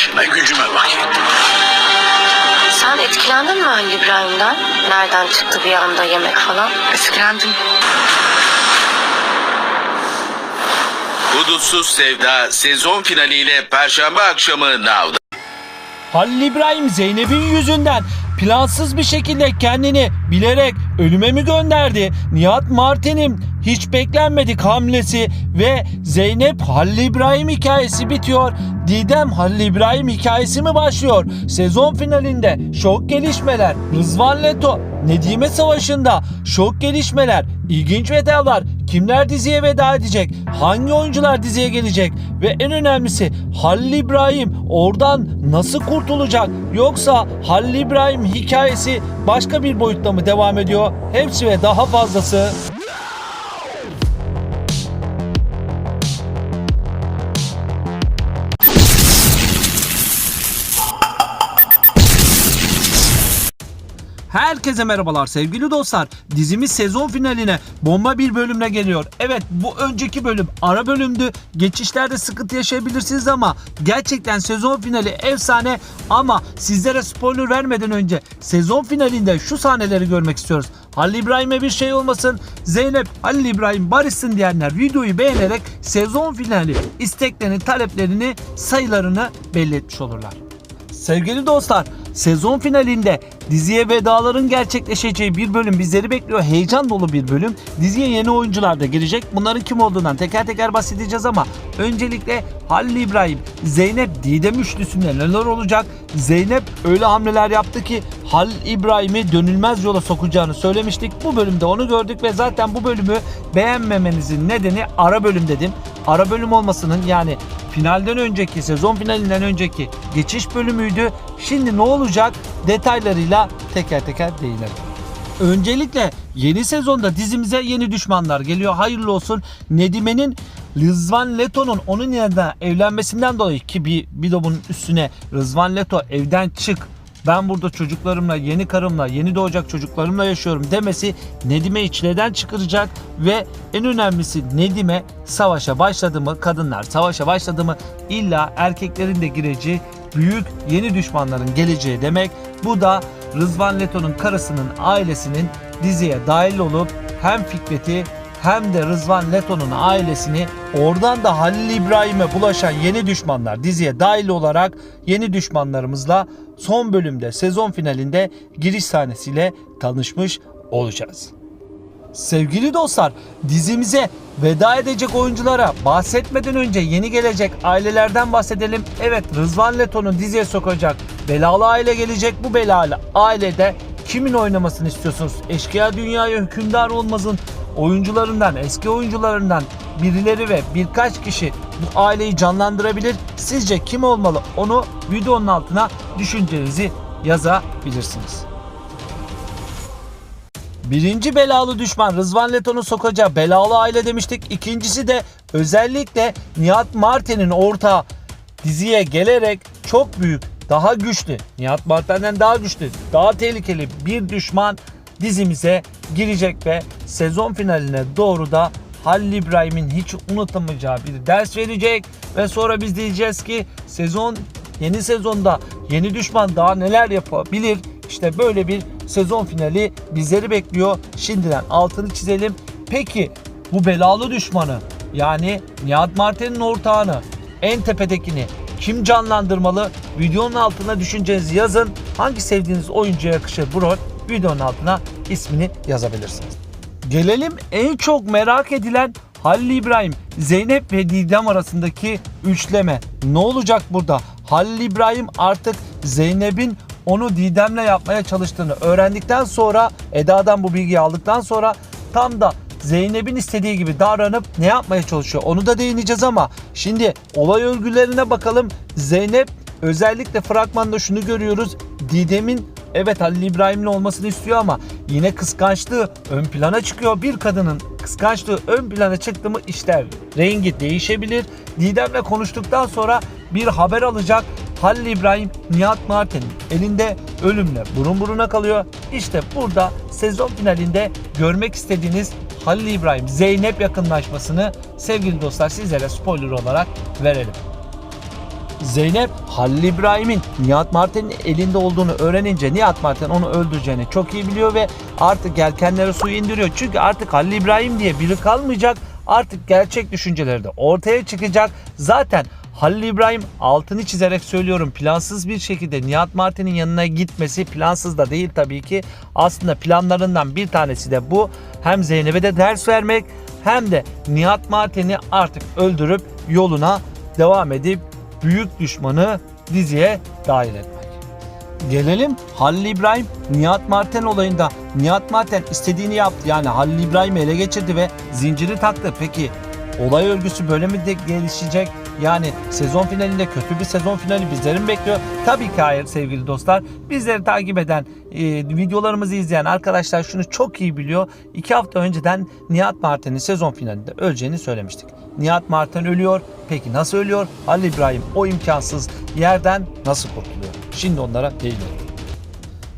İşime gücüme bakayım. Sen etkilendin mi Halil İbrahim'den? Nereden çıktı bir anda yemek falan? Etkilendim. Hudutsuz Sevda sezon finaliyle Perşembe akşamı Now'da. Halil İbrahim Zeynep'in yüzünden plansız bir şekilde kendini bilerek ölüme mi gönderdi? Nihat Martin'in hiç beklenmedik hamlesi ve Zeynep Halil İbrahim hikayesi bitiyor. Didem Halil İbrahim hikayesi mi başlıyor? Sezon finalinde şok gelişmeler. Rızvan Leto Nedime Savaşı'nda şok gelişmeler. ilginç vedalar. Kimler diziye veda edecek? Hangi oyuncular diziye gelecek? Ve en önemlisi Halil İbrahim oradan nasıl kurtulacak? Yoksa Halil İbrahim hikayesi başka bir boyutta mı devam ediyor? Hepsi ve daha fazlası Herkese merhabalar sevgili dostlar. Dizimiz sezon finaline bomba bir bölümle geliyor. Evet bu önceki bölüm ara bölümdü. Geçişlerde sıkıntı yaşayabilirsiniz ama gerçekten sezon finali efsane ama sizlere spoiler vermeden önce sezon finalinde şu sahneleri görmek istiyoruz. Halil İbrahim'e bir şey olmasın. Zeynep Halil İbrahim barışsın diyenler videoyu beğenerek sezon finali isteklerini, taleplerini, sayılarını belli etmiş olurlar. Sevgili dostlar, sezon finalinde diziye vedaların gerçekleşeceği bir bölüm bizleri bekliyor. Heyecan dolu bir bölüm. Diziye yeni oyuncular da girecek. Bunların kim olduğundan teker teker bahsedeceğiz ama öncelikle Halil İbrahim, Zeynep Didem üçlüsünde neler olacak? Zeynep öyle hamleler yaptı ki Halil İbrahim'i dönülmez yola sokacağını söylemiştik. Bu bölümde onu gördük ve zaten bu bölümü beğenmemenizin nedeni ara bölüm dedim. Ara bölüm olmasının yani finalden önceki sezon finalinden önceki geçiş bölümüydü. Şimdi ne olacak detaylarıyla teker teker değinelim. Öncelikle yeni sezonda dizimize yeni düşmanlar geliyor. Hayırlı olsun. Nedime'nin Rızvan Leto'nun onun yanında evlenmesinden dolayı ki bir Bidob'un üstüne Rızvan Leto evden çık ben burada çocuklarımla, yeni karımla, yeni doğacak çocuklarımla yaşıyorum demesi Nedim'e içleden çıkaracak? Ve en önemlisi Nedim'e savaşa başladı mı, kadınlar savaşa başladı mı? İlla erkeklerin de gireceği büyük yeni düşmanların geleceği demek. Bu da Rızvan Leto'nun karısının ailesinin diziye dahil olup hem Fikret'i hem de Rızvan Leto'nun ailesini oradan da Halil İbrahim'e bulaşan yeni düşmanlar diziye dahil olarak yeni düşmanlarımızla son bölümde sezon finalinde giriş sahnesiyle tanışmış olacağız. Sevgili dostlar dizimize veda edecek oyunculara bahsetmeden önce yeni gelecek ailelerden bahsedelim. Evet Rızvan Leto'nun diziye sokacak belalı aile gelecek. Bu belalı ailede kimin oynamasını istiyorsunuz? Eşkıya Dünyaya Hükümdar Olmaz'ın oyuncularından, eski oyuncularından birileri ve birkaç kişi bu aileyi canlandırabilir. Sizce kim olmalı? Onu videonun altına düşüncenizi yazabilirsiniz. Birinci belalı düşman Rızvan Leto'nun sokacağı belalı aile demiştik. İkincisi de özellikle Nihat Martin'in ortağı diziye gelerek çok büyük, daha güçlü, Nihat Martin'den daha güçlü, daha tehlikeli bir düşman dizimize girecek ve sezon finaline doğru da Halil İbrahim'in hiç unutamayacağı bir ders verecek ve sonra biz diyeceğiz ki sezon yeni sezonda yeni düşman daha neler yapabilir? İşte böyle bir sezon finali bizleri bekliyor. Şimdiden altını çizelim. Peki bu belalı düşmanı yani Nihat Martin'in ortağını en tepedekini kim canlandırmalı? Videonun altına düşüncenizi yazın. Hangi sevdiğiniz oyuncuya yakışır bu rol? Videonun altına ismini yazabilirsiniz. Gelelim en çok merak edilen Halil İbrahim, Zeynep ve Didem arasındaki üçleme. Ne olacak burada? Halil İbrahim artık Zeynep'in onu Didem'le yapmaya çalıştığını öğrendikten sonra Eda'dan bu bilgiyi aldıktan sonra tam da Zeynep'in istediği gibi davranıp ne yapmaya çalışıyor onu da değineceğiz ama şimdi olay örgülerine bakalım. Zeynep özellikle fragmanda şunu görüyoruz. Didem'in evet Halil İbrahim'le olmasını istiyor ama yine kıskançlığı ön plana çıkıyor. Bir kadının kıskançlığı ön plana çıktı mı işte rengi değişebilir. Didem'le konuştuktan sonra bir haber alacak. Halil İbrahim Nihat Martin'in elinde ölümle burun buruna kalıyor. İşte burada sezon finalinde görmek istediğiniz Halil İbrahim Zeynep yakınlaşmasını sevgili dostlar sizlere spoiler olarak verelim. Zeynep Halil İbrahim'in Nihat Marten'in elinde olduğunu öğrenince Nihat Marten onu öldüreceğini çok iyi biliyor ve artık yelkenlere suyu indiriyor. Çünkü artık Halil İbrahim diye biri kalmayacak. Artık gerçek düşünceleri de ortaya çıkacak. Zaten Halil İbrahim altını çizerek söylüyorum plansız bir şekilde Nihat Martin'in yanına gitmesi plansız da değil tabii ki. Aslında planlarından bir tanesi de bu. Hem Zeynep'e de ders vermek hem de Nihat Martin'i artık öldürüp yoluna devam edip büyük düşmanı diziye dahil etmek. Gelelim Halil İbrahim Nihat Marten olayında. Nihat Marten istediğini yaptı. Yani Halil İbrahim'i ele geçirdi ve zinciri taktı. Peki olay örgüsü böyle mi gelişecek? Yani sezon finalinde kötü bir sezon finali bizlerin bekliyor. Tabii ki hayır sevgili dostlar. Bizleri takip eden, e, videolarımızı izleyen arkadaşlar şunu çok iyi biliyor. İki hafta önceden Nihat Marten'in sezon finalinde öleceğini söylemiştik. Nihat Marten ölüyor. Peki nasıl ölüyor? Halil İbrahim o imkansız yerden nasıl kurtuluyor? Şimdi onlara değinelim.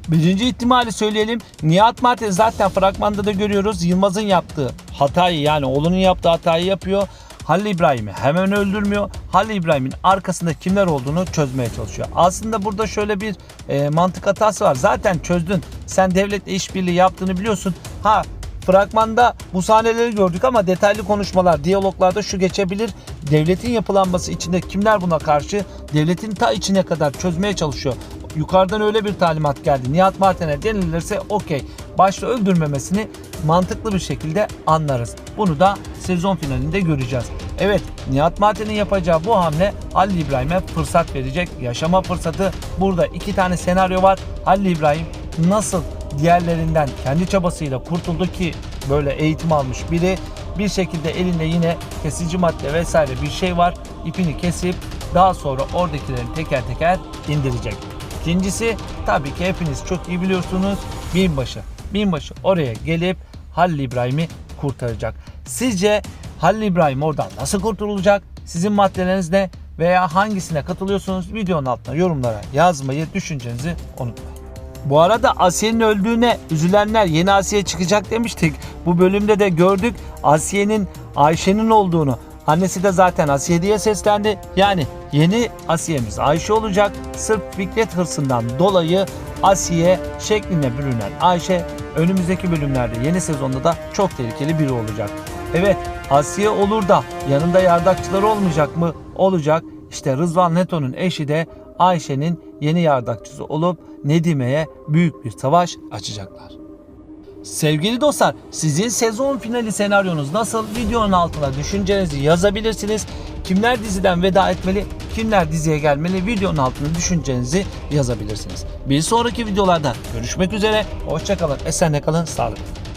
Birinci ihtimali söyleyelim. Nihat Martin zaten fragmanda da görüyoruz. Yılmaz'ın yaptığı hatayı yani oğlunun yaptığı hatayı yapıyor. Halil İbrahim'i hemen öldürmüyor. Halil İbrahim'in arkasında kimler olduğunu çözmeye çalışıyor. Aslında burada şöyle bir e, mantık hatası var. Zaten çözdün. Sen devletle işbirliği yaptığını biliyorsun. Ha fragmanda bu sahneleri gördük ama detaylı konuşmalar, diyaloglarda şu geçebilir. Devletin yapılanması içinde kimler buna karşı devletin ta içine kadar çözmeye çalışıyor. Yukarıdan öyle bir talimat geldi. Nihat Marten'e denilirse okey. Başta öldürmemesini mantıklı bir şekilde anlarız. Bunu da sezon finalinde göreceğiz. Evet Nihat Marten'in yapacağı bu hamle Halil İbrahim'e fırsat verecek. Yaşama fırsatı. Burada iki tane senaryo var. Halil İbrahim nasıl diğerlerinden kendi çabasıyla kurtuldu ki böyle eğitim almış biri bir şekilde elinde yine kesici madde vesaire bir şey var. İpini kesip daha sonra oradakileri teker teker indirecek. İkincisi tabii ki hepiniz çok iyi biliyorsunuz binbaşı. Binbaşı oraya gelip Halil İbrahim'i kurtaracak. Sizce Halil İbrahim oradan nasıl kurtulacak? Sizin maddeleriniz ne? Veya hangisine katılıyorsunuz? Videonun altına yorumlara yazmayı, düşüncenizi unutmayın. Bu arada Asiye'nin öldüğüne üzülenler yeni Asiye çıkacak demiştik. Bu bölümde de gördük Asiye'nin Ayşe'nin olduğunu. Annesi de zaten Asiye diye seslendi. Yani yeni Asiye'miz Ayşe olacak. Sırf Fikret hırsından dolayı Asiye şekline bürünen Ayşe önümüzdeki bölümlerde yeni sezonda da çok tehlikeli biri olacak. Evet Asiye olur da yanında yardakçıları olmayacak mı? Olacak. İşte Rızvan Neto'nun eşi de Ayşe'nin yeni yardakçısı olup Nedime'ye büyük bir savaş açacaklar. Sevgili dostlar sizin sezon finali senaryonuz nasıl? Videonun altına düşüncenizi yazabilirsiniz. Kimler diziden veda etmeli, kimler diziye gelmeli videonun altına düşüncenizi yazabilirsiniz. Bir sonraki videolarda görüşmek üzere. Hoşçakalın, esenle kalın, sağlıklı.